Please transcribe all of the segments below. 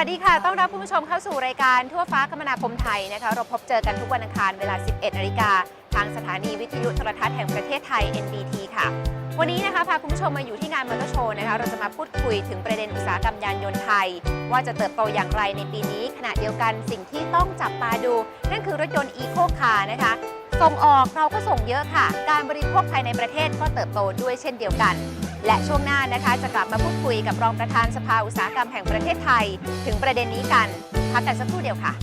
วัสดีค่ะ ต้อนรับคุณผู้ชมเข้าสู่รายการทั่วฟ้าคมนาคมไทยนะคะ เราพบเจอกันทุกวันอังคารเวลา 11นาฬิกาทางสถานีวิทยุโทรทัศน์แห่งประเทศไทย NBT ค่ะ วันนี้นะคะพาคุณผู้ชมมาอยู่ที่งานมอเตอร์โชว์นะคะ เราจะมาพูดคุยถึงประเด็นอุตสาหกรรมยานยนต์ไทย ว่าจะเติบโตอย่างไรในปีนี้ ขณะเดียวกันสิ่งที่ต้องจับตาดู นั่นคือรถยนต์อีโคคาร์นะคะส่งออกเราก็ส่งเยอะค่ะ การบริโภคภายในประเทศก็เติบโตด้วยเช่นเดียวกัน และช่วงหน้านะคะจะกลับมาพูดคุยกับรองประธานสภาอุตสาหกรรมแห่งประเทศไทย ถึงประเด็นนี้กัน พักกันสักครู่เดียวค่ะ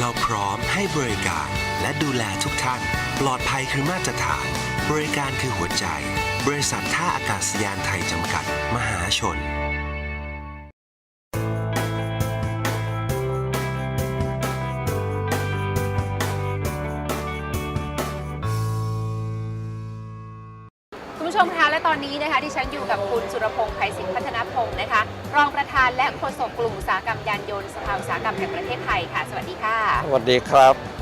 เราพร้อมให้บริการ และดูแลทุกท่าน ปลอดภัยคือมาตรฐาน บริการคือหัวใจ บริษัทท่าอากาศยานไทยจำกัด มหาชน คุณผู้ชมคะและตอนนี้นะคะที่ฉันอยู่กับคุณสุรพงษ์ไพศิลป์พัฒนพงศ์นะคะ รองประธานและโฆษกกลุ่มอุตสาหกรรมยานยนต์สภาอุตสาหกรรมแห่งประเทศไทยค่ะ สวัสดีค่ะ สวัสดีครับ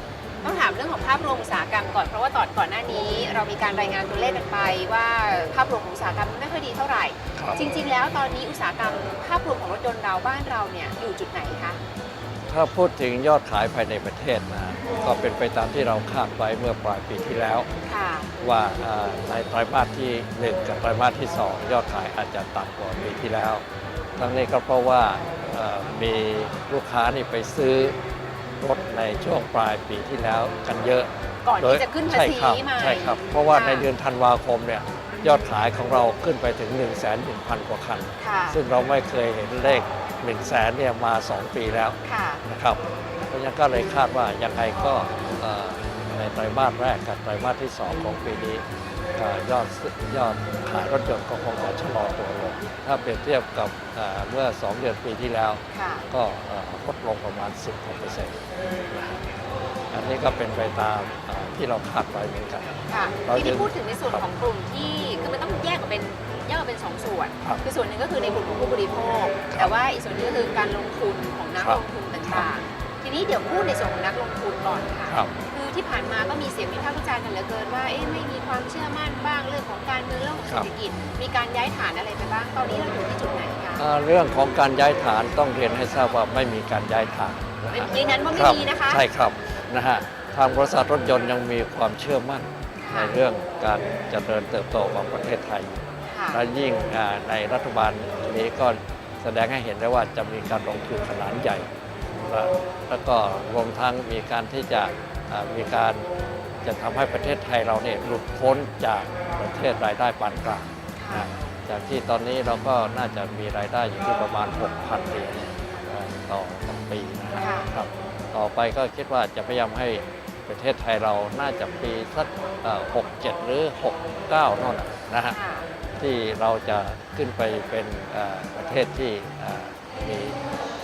ต้องถามเรื่องของภาพรวมอุตสาหกรรมก่อนเพราะว่าตอนก่อนหน้านี้ เรามีการรายงานตัวเลขกันไปว่าภาพรวมของอุตสาหกรรมไม่ค่อยดีเท่าไหร่ครับจริง ๆ แล้วตอนนี้อุตสาหกรรมภาพรวมของรถยนต์เราบ้านเราเนี่ยอยู่จุดไหนคะถ้าพูดถึงยอดขายภายในประเทศนะก็เป็นไปตามที่เราคาดไว้เมื่อปลายปีที่แล้วค่ะว่าอ่าในไตรมาสที่ 1 กับไตรมาสที่ 2 ยอดขายอาจจะต่ำกว่าปีที่แล้ว ทั้งนี้ก็เพราะว่าเอ่อมีลูกค้านี่ไปซื้อ รถในช่วงปลายปีที่แล้วกันเยอะก่อนที่จะขึ้นภาษีใช่ครับมาใช่ครับ เพราะว่าค่ะ ในเดือนธันวาคมเนี่ยยอดขายของเราขึ้นไปถึง 1 1 0 0 0 0 กว่าคัน ค่ะซึ่งเราไม่เคยเห็นเลข 1 0 0 0 0แสนเนี่ยมา 2 ปีแล้วค่ะ นะครับเพราะฉะนั้นก็เลยคาดว่ายังไงก็เอ่อในไตรมาสแรกกับไตรมาสที่ 2 ของปีนี้เอ่อ ยอดยอดขายรถยนต์ก็คงจะชะลอตัวลง ถ้าเปรียบเทียบกับเอ่อเมื่อ 2 เดือนปีที่แล้ว ค่ะ ก็เอ่อลดลงประมาณ 10กว่าเปอร์เซ็นต์นะครับอันนี้ก็เป็นไปตามเอ่อที่เราคาดไว้เหมือนกัน ค่ะเราทีนี้จะ พูดถึงในส่วนครับของกลุ่มที่คือมันต้องแยกออกเป็นแยกออกเป็นสองส่วนครับคือส่วนหนึ่งก็คือในกลุ่มของผู้บริโภค แต่ว่าอีกส่วนหนึงก็คือการลงทุนของนักครัลบงทุนต่างๆ ทีนี้เดี๋ยวพูดในส่วนของนักลงทุนก่อนค่ะ ครับคือ ที่ผ่านมาก็มีเสียงวิพากษ์วิจารณ์กันเหลือเกินว่าเอ๊ะไม่มีความเชื่อมั่นบ้างเรื่องของการเมืองเรื่องของเศรษฐกิจ มีการย้ายฐานอะไรไปบ้าง ตอนนี้เราอยู่ที่จุดไหนคะเอ่อเรื่องของการย้ายฐานต้องเรียนให้ทราบว่าไม่มีการย้ายฐานนะฮะยืนยันว่าไม่รับมีนะคะใช่ครับนะฮะทางบริษัทรถยนต์ยังมีความเชื่อมั่นในค่ะเรื่องการเจริญเติบโตของประเทศไทย ค่ะและยิ่งอ่าในรัฐบาลนี้ก็แสดงให้เห็นได้ว่าจะมีการลงทุนขนาดใหญ่และแล้วก็รวมทั้งมีการที่จะอ่า มีการจะทำให้ประเทศไทยเราเนี่ยหลุดพ้นจากประเทศรายได้ปานกลางค่ะนะจากที่ตอนนี้เราก็น่าจะมีรายได้อยู่ที่ประมาณ 6,000เหรียญเอ่อต่อต่อปีนะค่ะครับ ต่อไปก็คิดว่าจะพยายามให้ประเทศไทยเราน่าจะปีสักหกเจ็ดหรือ6 9นั่นน่ะนะฮะค่ะที่เราจะขึ้นไปเป็นเอ่อประเทศที่เอ่อมี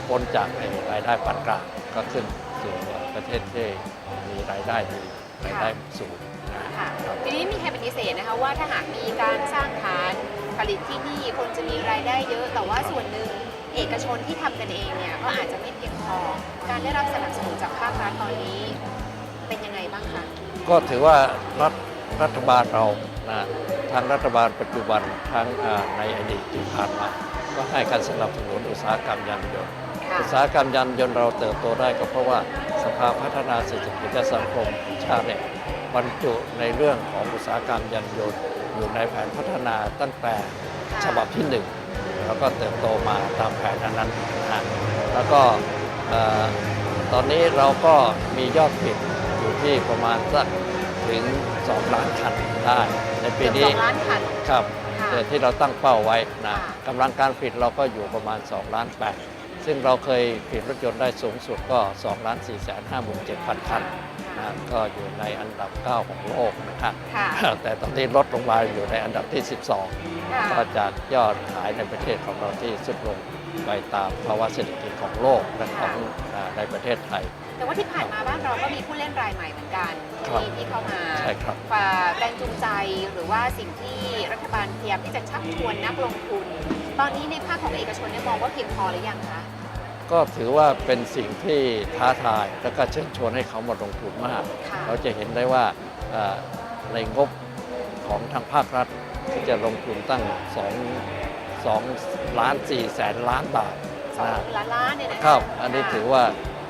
พ้นจากไอ้รายได้ปานกลางก็ขึ้นสู่ประเทศที่มี รายได้ดีรายได้สูงนะค่ะครับ ทีนี้มีใครปฏิเสธนะคะว่าถ้าหากมีการสร้างฐานผลิตที่นี่คนจะมีรายได้เยอะ แต่ว่าส่วนหนึ่งเอกชนที่ทำกันเองเนี่ยก็อาจจะไม่เพียงพอ การได้รับสนับสนุนจากภาครัฐตอนนี้ เป็นยังไงบ้างคะก็ถือว่ารัฐรัฐบาลเรานะทางรัฐบาลปัจจุบันทั้งอ่าในอดีตที่ผ่านมา ก็ให้การสนับสนุนอุตสาหกรรมยานยนต์ ค่ะ อุตสาหกรรมยานยนต์เราเติบโตได้ก็เพราะว่าส ภาพัฒนาเศรษฐกิจและสังคมแห่งชาติเนี่ยบรรจุในเรื่องของอุตสาหกรรมยานยนต์อยู่ในแผนพัฒนาตั้งแต่ฉบับที่หนึ่งแล้วก็เติบโตมาตามแผนอันนั้นนะฮะแล้วก็เอ่อตอนนี้เราก็มียอดผลิตอยู่ที่ประมาณสักถึง 2 ล้านคันได้ ในปีเกือบนี้สองล้านคันครับค่ะเอ่อที่เราตั้งเป้าไว้นะค่ะกำลังการผลิตเราก็อยู่ประมาณ 2 ล้าน8 ซึ่งเราเคยผลิตรถยนต์ได้สูงสุดก็2ล้าน4แสน5 7พันคันนะก็อยู่ในอันดับ 9 ของโลกนะครับ ค่ะแต่ตอนนี้ลดลงมาอยู่ในอันดับที่ ค่ะ 12 ก็จากยอดขายในประเทศของเราที่สุดลงไปตามภาวะเศรษฐกิจของโลกและของอ่าในประเทศไทย แต่ว่าที่ผ่านมาบ้านเราก็มีผู้เล่นรายใหม่เหมือนกันครับ ที่ที่เข้ามาใช่ครับ ฝ่าแรงจูงใจหรือว่าสิ่งที่รัฐบาลพยายามที่จะชักชวนนักลงทุน ตอนนี้ในภาคของเอกชนเนี่ยมองว่าเพียงพอหรือยังคะ ก็ถือว่าเป็นสิ่งที่ท้าทาย และก็เชิญชวนให้เขามาลงทุนมาก ค่ะ เราจะเห็นได้ว่าเอ่อในงบของทางภาครัฐที่จะลงทุนตั้ง2 2ล้าน4แสนล้านบาทสองนะ ล้านล้านเนี่ยนะคะครับ อันนี้ค่ะถือว่า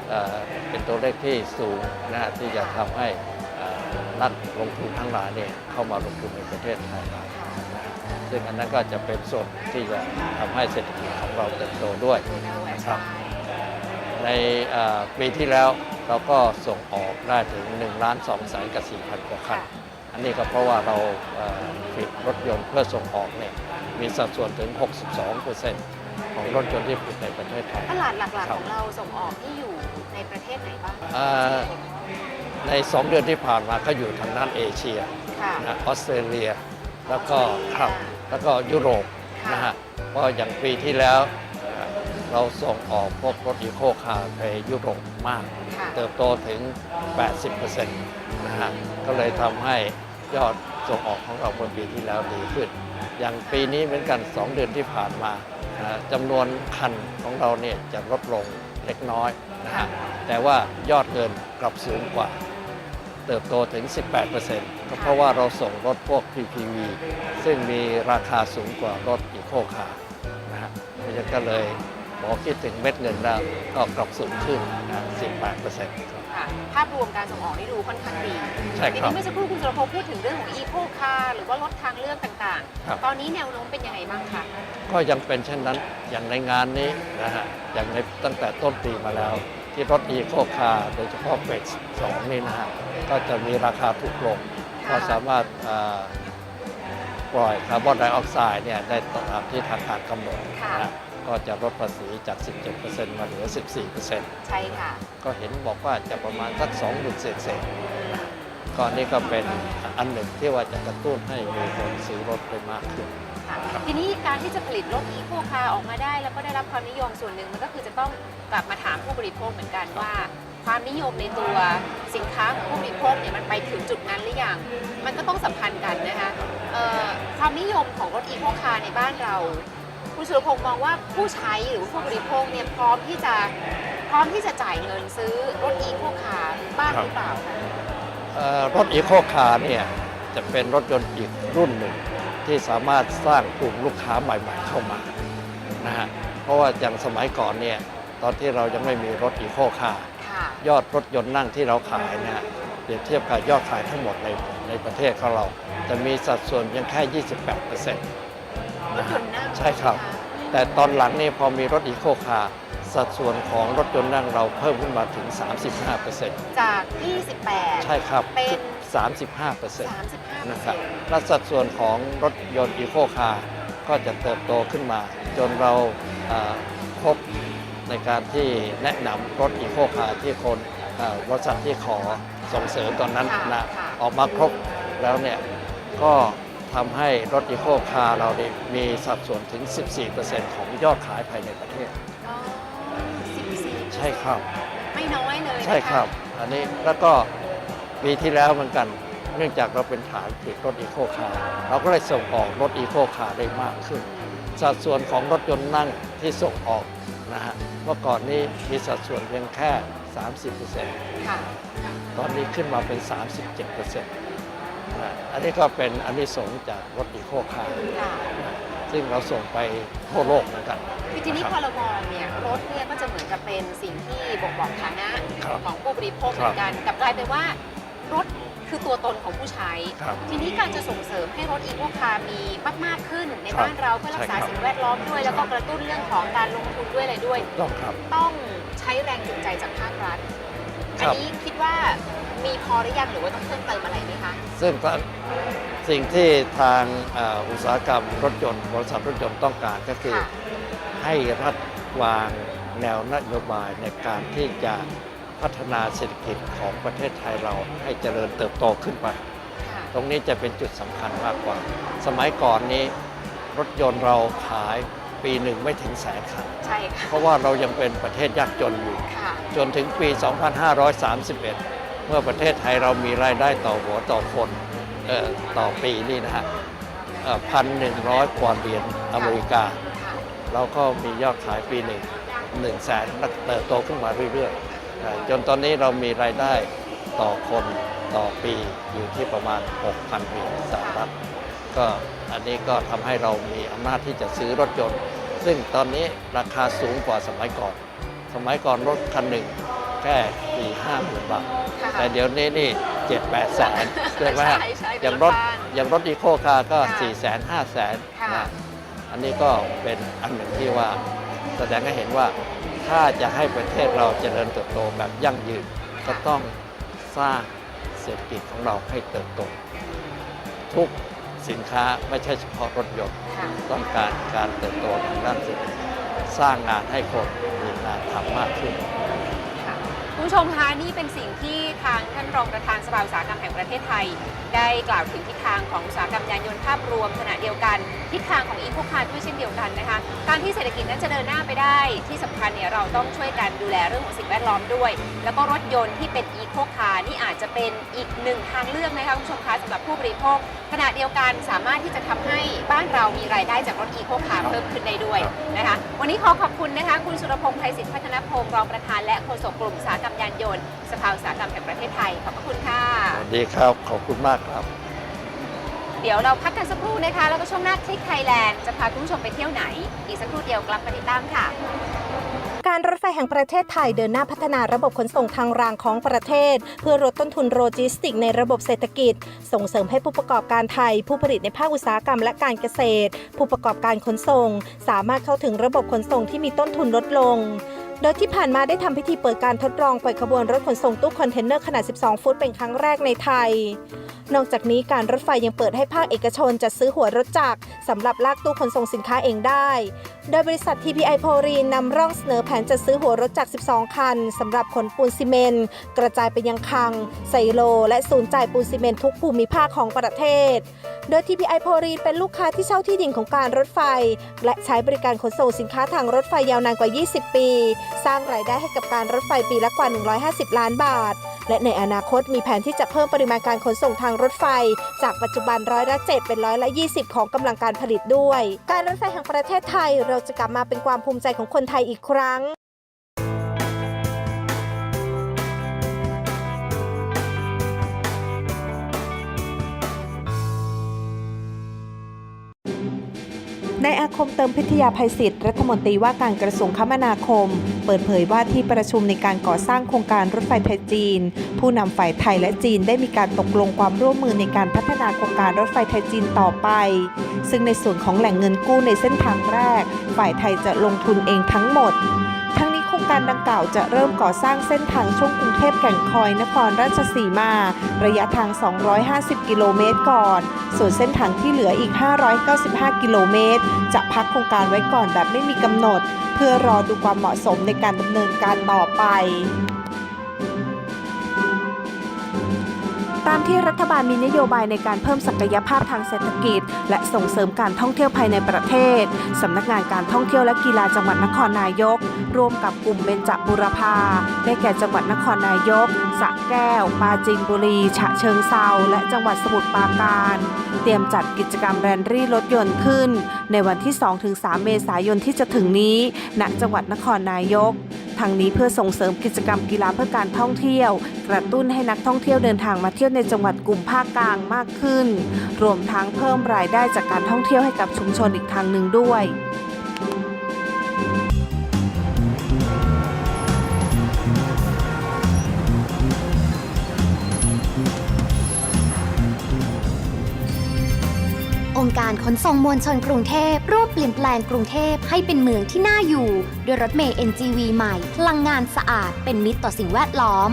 เอ่อเป็นตัวเลขที่สูงนะฮะที่จะทำให้เอ่อนักลงทุนทั้งหลายเนี่ยเข้ามาลงทุนในประเทศไทยได้นะฮะ ซึ่งอันนั้นก็จะเป็นส่วนที่จะทำให้เศรษฐกิจของเราเติบโตด้วยครับ ในเอ่อปีที่แล้วเราก็ส่งออกได้ถึง1ล้าน2แสนกับ4พันกว่าคัน อันนี้ก็เพราะว่าเราเอ่อผลิตรถยนต์เพื่อส่งออกเนี่ยมีสัดส่วนถึง 62%ของรถยนต์ที่ผลิตในประเทศไทย ตลาดหลักครัๆบของเราส่งออกที่อยู่ในประเทศไหนบ้างอ่าใน 2 เดือนที่ผ่านมาก็อยู่ทางด้านเอเชียค่ะนะออสเตรเลีย แล้วก็ครับ แล้วก็ยุโรปค่ะนะฮะเพราะอย่างปีที่แล้วเอ่อเราส่งออกพวกรถอีโคคาร์ไปยุโรปมากค่ะเติบโตถึง 80%นะฮะก็เลยทำให้ยอดส่งออกของเราเมื่อปีที่แล้วดีขึ้น อย่างปีนี้เหมือนกัน 2 เดือนที่ผ่านมานะฮะจำนวนคันของเราเนี่ยจะลดลงเล็กน้อยนะฮะแต่ว่ายอดเงินกลับสูงกว่า เติบโตถึง 18%ก็เพราะว่าเราส่งรถพวก PPV ซึ่งมีราคาสูงกว่ารถอีโคคาร์นะฮะเพราะฉะนั้นก็เลยหมอคิดถึงเม็ดเงินแล้วก็กลับสูงขึ้นนะ 18%ครับ ค่ะภาพรวมการส่งออกนี่ดูค่อนข้างดีใช่ทีครับ นี้เมื่อสักครู่คุณสุรพงศ์พูดถึงเรื่องของอีโคคาร์หรือว่ารถทางเลือกต่างครับ ๆ ตอนนี้แนวโน้มเป็นยังไงบ้างคะก็ยังเป็นเช่นนั้นอย่างในงานนี้นะฮะอย่างในตั้งแต่ต้นปีมาแล้ว ที่รถอีโคคาร์โดยเฉพาะเฟสสองนี่นะฮะก็จะมีราคาถูกลงก็สามารถอ่าปล่อยคาร์บอนไดออกไซด์เนี่ยได้ตามที่ทางการกำหนดนะฮะก็จะลดภาษีจาก 17%มาเหลือ 14%ใช่ค่ะ ก็เห็นบอกว่าจะประมาณสัก2หมื่นเศษๆก็นี่ก็เป็นอันหนึ่งที่ว่าจะกระตุ้นให้มีคนซื้อรถไปมากขึ้น ค่ะ ทีนี้การที่จะผลิตรถอีโคคาร์ออกมาได้ แล้วก็ได้รับความนิยมส่วนหนึ่งมันก็คือจะต้องกลับมาถามผู้บริโภคเหมือนกันว่า ความนิยมในตัวสินค้าของผู้บริโภคเนี่ยมันไปถึงจุดนั้นหรือยังมันก็ต้องสัมพันธ์กันนะคะเอ่อความนิยมของรถอีโคคาร์ในบ้านเราคุณสุรพงศ์มองว่าผู้ใช้หรือผู้บริโภคเนี่ยพร้อมที่จะพร้อมที่จะจ่ายเงินซื้อรถอีโคคาร์บ้างหรือเปล่าคะเอ่อรถอีโคคาร์เนี่ยจะเป็นรถยนต์อีกรุ่นหนึ่ง ที่สามารถสร้างกลุ่มลูกค้าใหม่ ๆ เข้ามานะฮะเพราะว่าอย่างสมัยก่อนเนี่ยตอนที่เรายังไม่มีรถอีโคคาร์ค่ะ ยอดรถยนต์นั่งที่เราขายเนะเปรียบเทียบกับยอดขายทั้งหมดในในประเทศของเรา จะมีสัดส่วนเพียงแค่ 28%นะฮะรถยนต์นั่งใช่ครับ แต่ตอนหลังนี่พอมีรถอีโคคาร์สัดส่วนของรถยนต์นั่งเราเพิ่มขึ้นมาถึง 35%จาก 28 ใช่ครับ เป็น 35% 35นะครับและสัดส่วนของรถยนต์อีโคคาร์ก็จะเติบโตขึ้นมา จนเราเอ่อพบในการที่แนะนำรถอีโคคาร์ที่คนเอ่อบริษัทที่ขอส่งเสริมตอนนั้นค่ะนะค่ะออกมาครบแล้วเนี่ยก็ทำให้รถอีโคคาร์เราเนี่ยมีสัดส่วนถึง 14%ของยอดขายภายในประเทศอ๋อ14ใช่ครับ ไม่น้อยเลยนะะใช่ครับ อันนี้แล้วก็ ปีที่แล้วเหมือนกัน เนื่องจากเราเป็นฐานผลิตรถอีโคคาร์เราก็เลยส่งออกรถอีโคคาร์ได้มากขึ้น สัดส่วนของรถยนต์นั่งที่ส่งออกนะฮะเมื่อก่อนนี้มีสัดส่วนเพียงแค่ 30%ค่ะตอนนี้ขึ้นมาเป็น 37%นะอันนี้ก็เป็นอันนี้สงส์จากรถอีโคคาร์ค่ะนะซึ่งเราส่งไปทั่วโลกเหมือนกัน คือทีนี้ครับพอเรามองเนี่ยรถเนี่ยก็จะเหมือนกับเป็นสิ่งที่บ่งบอกฐานะครับของผู้บริโภคเหมือนกันกลับกลายเป็นว่า รถคือตัวตนของผู้ใช้ ครับ ทีนี้การจะส่งเสริมให้รถอีโคคาร์มีมาก ๆ ขึ้นในครับบ้านเราเพื่อรักษาใช่ครับสิ่งแวดล้อมด้วย แล้วก็กระตุ้นเรื่องของการลงทุนด้วยอะไรด้วย ต้องครับ ต้องใช้แรงจูงใจจากภาครัฐ คอันรับ นี้คิดว่ามีพอหรือยังหรือว่าต้องเพิ่มเติมอะไรไหมคะ ซึ่งตอนสิ่งที่ทางเอ่ออุตสาหกรรมรถยนต์บริษัทรถยนต์ต้องการก็คือ ค่ะ ให้รัฐวางแนวนโยบายในการที่จะ พัฒนาเศรษฐกิจของประเทศไทยเราให้เจริญเติบโตขึ้นไปค่ะตรงนี้จะเป็นจุดสำคัญมากกว่า สมัยก่อนนี้ รถยนต์เราขายปีหนึ่งไม่ถึงแสนคัน ใช่ค่ะเพราะว่าเรายังเป็นประเทศยากจนอยู่ ค่ะจนถึงปี 2531 เมื่อประเทศไทยเรามีรายได้ต่อหัวต่อคนเอ่อต่อปีนี่นะฮะพันหนึ่งร้อยกว่าเหรียญอเมริกา ค่ะ เราก็มียอดขายปีหนึ่งหนึ่งแสนเติบโตขึ้นมาเรื่อยๆนะ จนตอนนี้เรามีรายได้ต่อคนต่อปีอยู่ที่ประมาณ 6,000เหรียญสหรัฐก็อันนี้ก็ทำให้เรามีอำนาจที่จะซื้อรถยนต์ ซึ่งตอนนี้ราคาสูงกว่าสมัยก่อน สมัยก่อนรถคันหนึ่งแค่สี่ห้าหมื่นบาทค่ะแต่เดี๋ยวนี้นี่เจ็ดแปดแสนใช่ไหมฮะใช่ใช่อย่างรถเป็นรถบ้านอย่างรถอีโคคาร์ก็ค่ะสี่แสนห้าแสนค่ะนะอันนี้ก็เป็นอันหนึ่งที่ว่า แสดงให้เห็นว่าถ้าจะให้ประเทศเราเจริญเติบโตแบบยั่งยืนก็ต้องสร้างเศรษฐกิจของเราให้เติบโต ทุกสินค้าไม่ใช่เฉพาะรถยนต์ค่ะต้องการการเติบโตทางด้านเศรษฐกิจสร้างงานให้คนมีงานทำมากขึ้น คุณผู้ชมคะนี่เป็นสิ่งที่ทางท่านรองประธานสภาอุตสาหกรรมแห่งประเทศไทย ได้กล่าวถึงทิศทางของอุตสาหกรรมยานยนต์ภาพรวมขณะเดียวกัน ทิศทางของอีโคคาร์ด้วยเช่นเดียวกันนะคะการที่เศรษฐกิจนั้นจะเดินหน้าไปได้ ที่สำคัญเนี่ยเราต้องช่วยกันดูแลเรื่องของสิ่งแวดล้อมด้วย แล้วก็รถยนต์ที่เป็นอีโคคาร์นี่อาจจะเป็นอีกหนึ่งทางเลือกนะคะคุณผู้ชมคะสำหรับผู้บริโภคขณะเดียวกันสามารถที่จะทำให้บ้านเรามีรายได้จากรถอีโคคาร์เพิ่มขึ้นได้ด้วยนะคะวันนี้ขอขอบคุณนะคะคุณสุรพงษ์ไพศิษฐ์พัฒนพงศ์รองประธานและโฆษกกลุ่มอุตสาหกรรมยานยนต์สภาอุตสาหกรรมแห่งประเทศไทยขอบพระคุณค่ะสวัสดีครับขอบคุณมากครับ เดี๋ยวเราพักกันสักครู่นะคะ แล้วก็ช่วงหน้าคลิกไทยแลนด์จะพาคุณผู้ชมไปเที่ยวไหน อีกสักครู่เดียวกลับมาติดตามค่ะ การรถไฟแห่งประเทศไทยเดินหน้าพัฒนาระบบขนส่งทางรางของประเทศ เพื่อลดต้นทุนโลจิสติกในระบบเศรษฐกิจ ส่งเสริมให้ผู้ประกอบการไทย ผู้ผลิตในภาคอุตสาหกรรมและการเกษตร ผู้ประกอบการขนส่ง สามารถเข้าถึงระบบขนส่งที่มีต้นทุนลดลงโดยที่ผ่านมาได้ทำพิธีเปิดการทดลองปล่อยขบวนรถขนส่งตู้คอนเทนเนอร์ขนาด 12 ฟุตเป็นครั้งแรกในไทย นอกจากนี้การรถไฟยังเปิดให้ภาคเอกชนจัดซื้อหัวรถจักรสำหรับลากตู้ขนส่งสินค้าเองได้ โดยบริษัท TPI โพรีนนำร่องเสนอแผนจัดซื้อหัวรถจักร12 คันสำหรับขนปูนซีเมนต์กระจายไปยังคลัง ไซโล และศูนย์จ่ายปูนซีเมนต์ทุกภูมิภาคของประเทศ โดย TPI โพรีนเป็นลูกค้าที่เช่าที่ดินของการรถไฟ และใช้บริการขนส่งสินค้าทางรถไฟยาวนานกว่า 20 ปี สร้างรายได้ให้กับการรถไฟปีละกว่า 150 ล้านบาท และในอนาคตมีแผนที่จะเพิ่มปริมาณการขนส่งทางรถไฟ จากปัจจุบันร้อยละ7เป็นร้อยละ20ของกำลังการผลิตด้วย การรถไฟแห่งประเทศไทยเราจะกลับมาเป็นความภูมิใจของคนไทยอีกครั้ง ในอาคมเติมพิทยาภัยศิษย์รัฐมนตรีว่าการกระทรวงคมนาคม เปิดเผยว่าที่ประชุมในการก่อสร้างโครงการรถไฟไทยจีน ผู้นำฝ่ายไทยและจีนได้มีการตกลงความร่วมมือในการพัฒนาโครงการรถไฟไทยจีนต่อไป ซึ่งในส่วนของแหล่งเงินกู้ในเส้นทางแรก ฝ่ายไทยจะลงทุนเองทั้งหมด การดังกล่าวจะเริ่มก่อสร้างเส้นทางช่วงกรุงเทพแก่งคอยนครราชสีมา ระยะทาง 250 กิโลเมตรก่อน ส่วนเส้นทางที่เหลืออีก 595 กิโลเมตร จะพักโครงการไว้ก่อนแบบไม่มีกำหนด เพื่อรอดูความเหมาะสมในการดำเนินการต่อไป ตามที่รัฐบาลมีนโยบายในการเพิ่มศักยภาพทางเศรษฐกิจ และส่งเสริมการท่องเที่ยวภายในประเทศ สำนักงานการท่องเที่ยวและกีฬาจังหวัดนครนายก ร่วมกับกลุ่มเบญจบุรพาได้แก่จังหวัดนครนายกสระแก้ว ปราจีนบุรี ฉะเชิงเซาและจังหวัดสมุทรปราการ เตรียมจัดกิจกรรมแรนรี่รถยนต์ขึ้น ในวันที่ 2-3 เมษายนที่จะถึงนี้ณจังหวัดนครนายก ทางนี้เพื่อส่งเสริมกิจกรรมกีฬาเพื่อการท่องเที่ยว กระตุ้นให้นักท่องเที่ยวเดินทางมาเที่ยวในจังหวัดกลุ่มภาคกลางมากขึ้น รวมทั้งเพิ่มรายได้จากการท่องเที่ยวให้กับชุมชนอีกทางหนึ่งด้วย การขนส่งมวลชนกรุงเทพร่วมเปลี่ยนแปลงกรุงเทพให้เป็นเมืองที่น่าอยู่ ด้วยรถเมล์ NGV ใหม่ พลังงานสะอาดเป็นมิตรต่อสิ่งแวดล้อม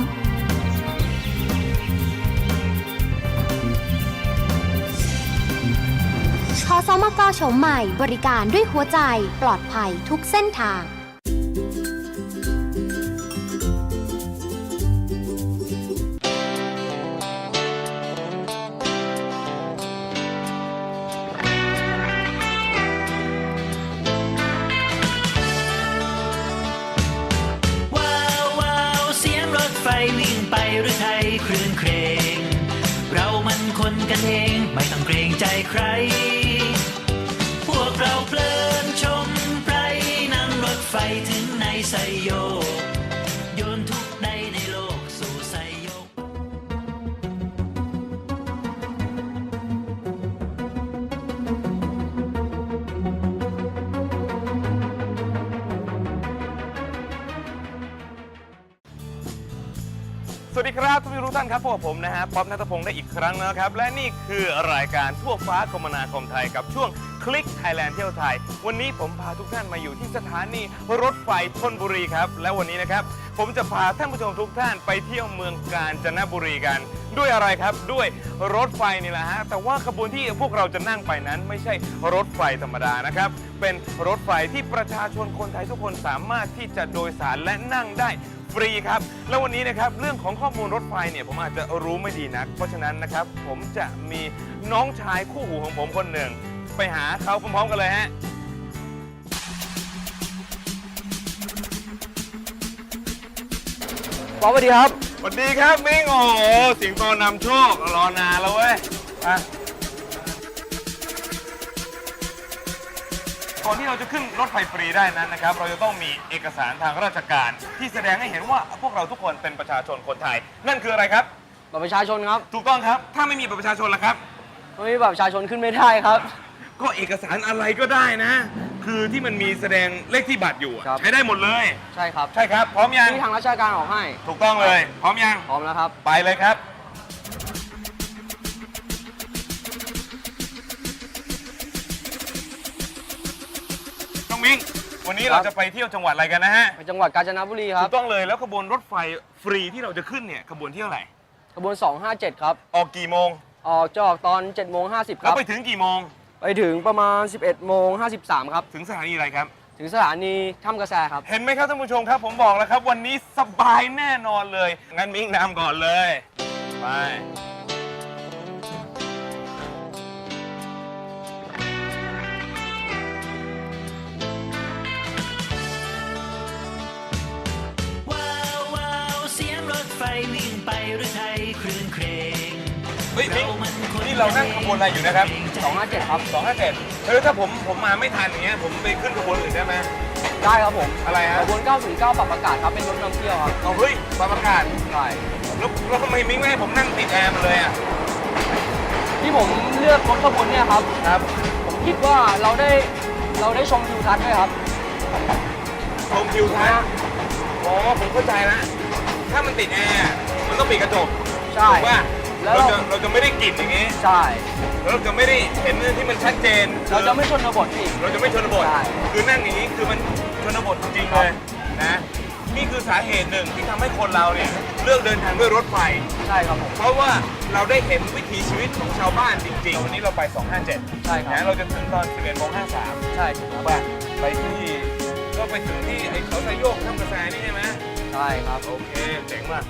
ขอสมกโฉมใหม่บริการด้วยหัวใจปลอดภัยทุกเส้นทาง สวัสดีครับทุกทุกท่านครับพวกผมนะฮะป๊อปนัทพงศ์ได้อีกครั้งแล้วครับ และนี่คือรายการทั่วฟ้าคมนาคมไทยกับช่วงคลิกไทยแลนด์เที่ยวไทย วันนี้ผมพาทุกท่านมาอยู่ที่สถานีรถไฟธนบุรีครับ และวันนี้นะครับ ผมจะพาท่านผู้ชมทุกท่านไปเที่ยวเมืองกาญจนบุรีกัน ด้วยอะไรครับ ด้วยรถไฟนี่แหละฮะ แต่ว่าขบวนที่พวกเราจะนั่งไปนั้น ไม่ใช่รถไฟธรรมดานะครับ เป็นรถไฟที่ประชาชนคนไทยทุกคนสามารถที่จะโดยสารและนั่งได้ฟรีครับ แล้ววันนี้นะครับเรื่องของข้อมูลรถไฟเนี่ยผมอาจจะรู้ไม่ดีนัก เพราะฉะนั้นนะครับผมจะมีน้องชายคู่หูของผมคนหนึ่ง ไปหาเขาพร้อมๆกันเลยฮะ ป๊อสวัสดีครับ สวัสดีครับมิงโอ้โหสิงโตนำโชครอนานแล้วเว้ยอะก่อนที่เราจะขึ้นรถไฟฟรีได้นั้นนะครับ เราจะต้องมีเอกสารทางราชการ ที่แสดงให้เห็นว่าพวกเราทุกคนเป็นประชาชนคนไทย นั่นคืออะไรครับ บัตรประชาชนครับถูกต้องครับ ถ้าไม่มีบัตรประชาชนล่ะครับ ไม่มีบัตรประชาชนขึ้นไม่ได้ครับ ก็เอกสารอะไรก็ได้นะ คือที่มันมีแสดงเลขที่บัตรอยู่อะครับ ใช้ได้หมดเลย ใช่ครับใช่ครับ พร้อมยัง ที่ทางราชการออกให้ถูกต้องเลย พร้อมยัง พร้อมแล้วครับ ไปเลยครับน้องมิงวันนี้ครัเราบจะไปเที่ยวจังหวัดอะไรกันนะฮะ ไปจังหวัดกาญจนบุรีครัถูบกต้องเลยแล้วขบวนรถไฟฟรีที่เราจะขึ้นเนี่ยขบวนที่เท่าไหร่ ขบวน 257 ครับ ออกกี่โมง ออกจะออกตอน7โมง50คแล้วรับไปถึงกี่โมง ไปถึงประมาณ 11โมง53 ครับ ถึงสถานีอะไรครับ ถึงสถานีถ้ำกระแสครับ เห็นไหมครับท่านผู้ชมครับ ผมบอกแล้วครับ วันนี้สบายแน่นอนเลย งั้นมิงนำก่อนเลย ไป ว้าวว้าวเสียงรถไฟวิ่งไปหรือไทยคลื่นเครง เฮ้ยมิงนี่เรานั่งขบวนอะไรอยู่นะครับ257ครับสองห้าเจ็ดเฮ้ยถ้าผมผมมาไม่ทันอย่างเงี้ยผมไปขึ้นขบวนอื่นได้ไหมได้ครับผมอะไรฮะขบวน909ปรับอากาศครับเป็นรถนำเที่ยวครับเอาเฮ้ยปรับอากาศใช่แล้วแล้วทำไมมิงไม่ให้ผมนั่งติดแอร์มาเลยอะที่ผมเลือกรถขบวนเนี่ยครับ ครับผมคิดว่าเราได้เราได้ชมทิวทัศน์ด้วยครับชมทิวทัศน์อ๋อผมเข้าใจแล้วถ้ามันติดแอร์มันต้องปิดกระจกใช่ ถูกป่ะ แล้วเราเรา จะเราจะไม่ได้กลิ่นอย่างงี้ ใช่ แล้วเราจะไม่ได้เห็นที่มันชัดเจนเราจะไม่ชนบทอีก เราจะไม่ชนบท ใช่ คือนั่งอย่างนี้คือมันชนบทจริงๆเลยนะนี่คือสาเหตุหนึ่งที่ทำให้คนเราเนี่ยเลือกเดินทางด้วยรถไฟ ใช่ครับผม เพราะว่าเราได้เห็นวิถีชีวิตของชาวบ้านจริงๆ วันนี้เราไป 257ใช่ครับ นะเราจะถึงตอน 11โมง53ใช่ครับถูกป่ะไปที่ก็ไปถึงที่ไอ้เขาไซโยกท่ามกระแสนี่ใช่ไหมใช่ครับ โอเคเจ๋งมาก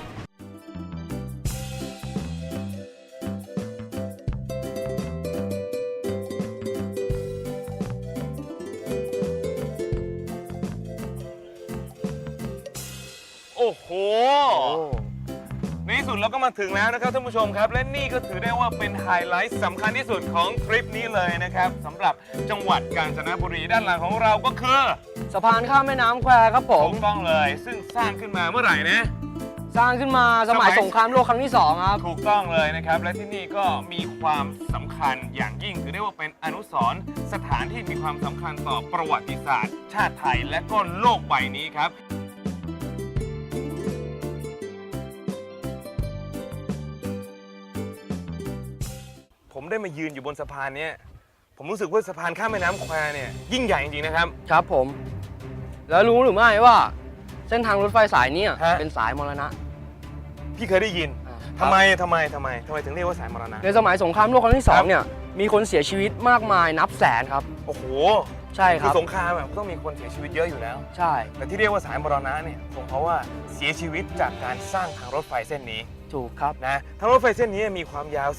ดเราก็มาถึงแล้วนะครับท่านผู้ชมครับ และนี่ก็ถือได้ว่าเป็นไฮไลท์สำคัญที่สุดของทริปนี้เลยนะครับสำหรับจังหวัดกาญจนบุรีด้านหลังของเราก็คือสะพานข้ามแม่น้ำแควครับผมถูกต้องเลย ซึ่งสร้างขึ้นมาเมื่อไหร่นะ สร้างขึ้นมาสมัยสมัย สงครามโลกครั้งที่สองครับ ถูกต้องเลยนะครับ และที่นี่ก็มีความสำคัญอย่างยิ่งถือได้ว่าเป็นอนุสรณ์สถานที่มีความสำคัญต่อประวัติศาสตร์ ชาติไทยและก็โลกใบนี้ครับ ได้มายืนอยู่บนสะพานเนี้ยผมรู้สึกว่าสะพานข้ามแม่น้ำแควเนี่ยยิ่งใหญ่จริงๆนะครับ ครับผม แล้วรู้หรือไม่ว่า เส้นทางรถไฟสายเนี้ฮะ เป็นสายมรณะพี่เคยได้ยินอ่าทำไมทำไมทำไมทำไมถึงเรียกว่าสายมรณะ ในสมัยสงครามโลกครั้งที่สอครังบ เนี่ยมีคนเสียชีวิตมากมายนับแสนครับ โอ้โหใช่คคืรัอบสงครามอะต้องมีคนเสียชีวิตเยอะอยู่แล้ว ใช่แต่ที่เรียกว่าสายมรณะเนี่ยคงเพราะว่าเสียชีวิตจากการสร้างทางรถไฟเส้นนี้ ถูกครับ นะทางรถไฟเส้นนี้มีความยาว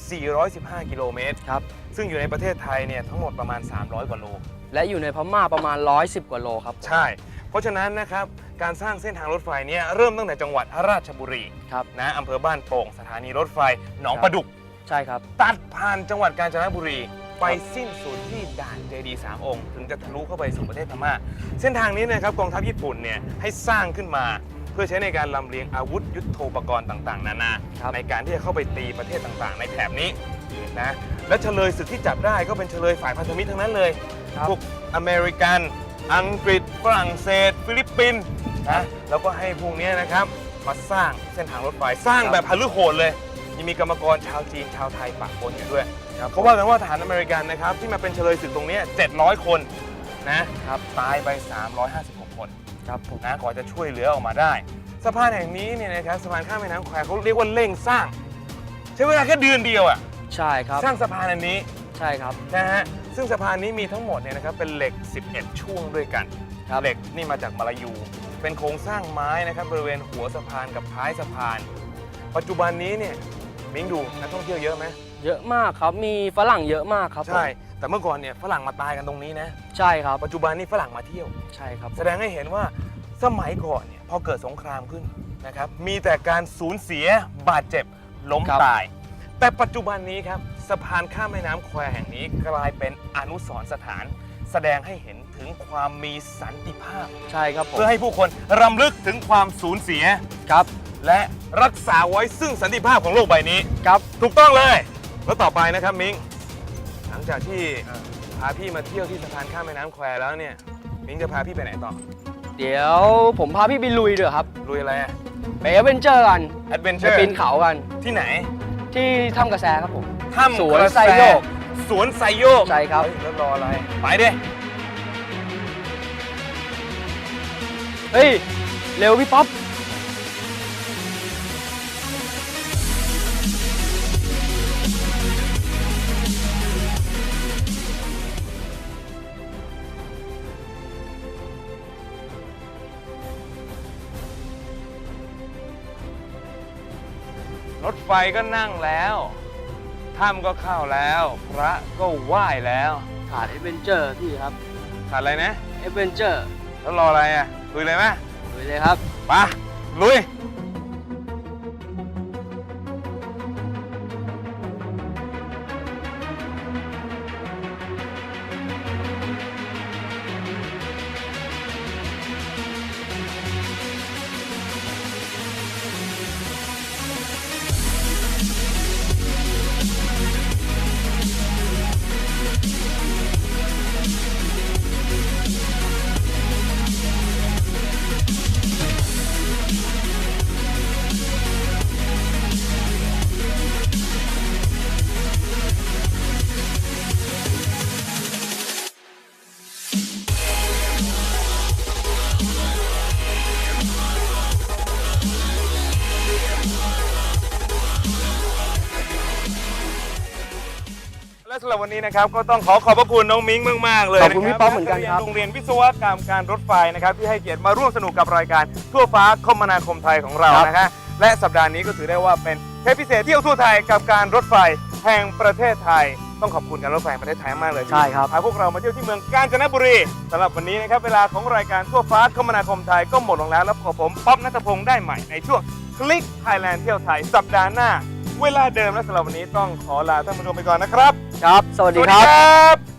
415 กิโลเมตรครับ ซึ่งอยู่ในประเทศไทยเนี่ยทั้งหมดประมาณ 300 กว่าโล และอยู่ในพม่าประมาณ 110 กว่าโลครับ ใช่ เพราะฉะนั้นนะครับ การสร้างเส้นทางรถไฟเนี่ยเริ่มตั้งแต่จังหวัดราชบุรีครับ นะอำเภอบ้านโป่งสถานีรถไฟหนองประดุก ใช่ครับ ตัดผ่านจังหวัดกาญจนบุรี ไปสิ้นสุดที่ด่านเจดีย์สามองค์ ถึงจะทะลุเข้าไปสู่ประเทศพม่า เส้นทางนี้นะครับกองทัพญี่ปุ่นเนี่ยให้สร้างขึ้นมาเพื่อใช้ในการลำเลียงอาวุธยุทโธปกรณ์ต่างๆ นานา ครับ ในการที่จะเข้าไปตีประเทศต่างๆ ในแถบนี้นะและเฉลยศึกที่จับได้ก็เป็นเฉลยฝ่ายพันธมิตรทั้งนั้นเลยครับพวกอเมริกัน อังกฤษ ฝรั่งเศส ฟิลิปปินส์นะแล้วก็ให้พวกเนี้ยนะครับ มาสร้างเส้นทางรถไฟ สร้างแบบพลุโหดเลย ยังมีกรรมกรชาวจีน ชาวไทยปะปนอยู่ด้วยเขาว่ากันว่าฐานอเมริกันนะครับ ที่มาเป็นเฉลยศึกตรงเนี้ย700 คนนะครับตายไป 356 คน ครับผม นะก่อนจะช่วยเหลือออกมาได้ สะพานแห่งนี้เนี่ยนะครับสะพานข้ามแม่น้ำแควเขาเรียกว่าเร่งสร้าง ใช้เวลาแค่เดือนเดียวอะใช่ครับ สร้างสะพานอันนี้ใช่ครับ นะฮะซึ่งสะพานนี้มีทั้งหมดเนี่ยนะครับเป็นเหล็ก 11 ช่วงด้วยกันครับ เหล็กนี่มาจากมาลายู เป็นโครงสร้างไม้นะครับบริเวณหัวสะพานกับท้ายสะพาน ปัจจุบันนี้เนี่ยมิ้งดูนักท่องเที่ยวเยอะไหม เยอะมากครับ มีฝรั่งเยอะมากครับผมใช่แต่เมื่อก่อนเนี่ยฝรั่งมาตายกันตรงนี้นะ ใช่ครับ ปัจจุบันนี้ฝรั่งมาเที่ยว ใช่ครับ แสดงให้เห็นว่าสมัยก่อนเนี่ยพอเกิดสงครามขึ้นนะครับ มีแต่การสูญเสียบาดเจ็บล้มครับ ตาย แต่ปัจจุบันนี้ครับสะพานข้ามแม่น้ำแควแห่งนี้กลายเป็นอนุสรณ์สถาน แสดงให้เห็นถึงความมีสันติภาพ ใช่ครับผมเพื่อให้ผู้คนรำลึกถึงความสูญเสีย ครับ และรักษาไว้ซึ่งสันติภาพของโลกใบนี้ ครับ ถูกต้องเลย แล้วต่อไปนะครับมิงหลังจากที่พาพี่มาเที่ยวที่สะพานข้ามแม่น้ำแควแล้วเนี่ย มิงจะพาพี่ไปไหนต่อ เดี๋ยวผมพาพี่ไปลุยเด้อครับ ลุยอะไรอะไปเอเวนเจอร์กันแอดเวนเจไปอร์ปีนเขากัน ที่ไหนที่ถ้ำกระแสครับผม ถ้ำสวนกระแไซโยก สวนไซโยกใช่ครับ เฮ้ยแล้วรออะไร ไปดิ เฮ้ย เร็วพี่ป๊อป ไฟก็นั่งแล้วถ้ำก็เข้าแล้ว พระก็ไหว้แล้วขาดเอเวนเจอร์พี่ครับขาดอะไรนะเอเวนเจอร์แล้วรออะไรอะลุยเลยไหมลุยเลยครับไปลุย สำหรับวันนี้นะครับก็ต้องขอขอบพระคุณน้องมิ้งมากๆเลยขอบคุณนะพี่ป๊อปเหมือนกันครับโรงเรียนวิศวกรรมการรถไฟนะครับที่ให้เกียรติมาร่วมสนุกกับรายการทั่วฟ้าคมนาคมไทยของเรานะฮะและสัปดาห์นี้ก็ถือได้ว่าเป็นเทปพิเศษเที่ยวทั่วไทยกับการรถไฟแห่งประเทศไทย ต้องขอบคุณการรถไฟแห่งประเทศไทยมากเลยที่ใช่ครับพาพวกเรามาเที่ยวที่เมืองกาญจนบุรีสำหรับวันนี้นะครับเวลาของรายการทั่วฟ้าคมนาคมไทยก็หมดลงแล้วแล้วพบกับผมป๊อปนัทพงศ์ได้ใหม่ในช่วงคลิกไทยแลนด์เที่ยวไทยสัปดาห์หน้าเวลาเดิมและสำหรับวันนี้ต้องขอลาท่านผู้ชมไปก่อนนะครับ ครับ สวัสดีครับ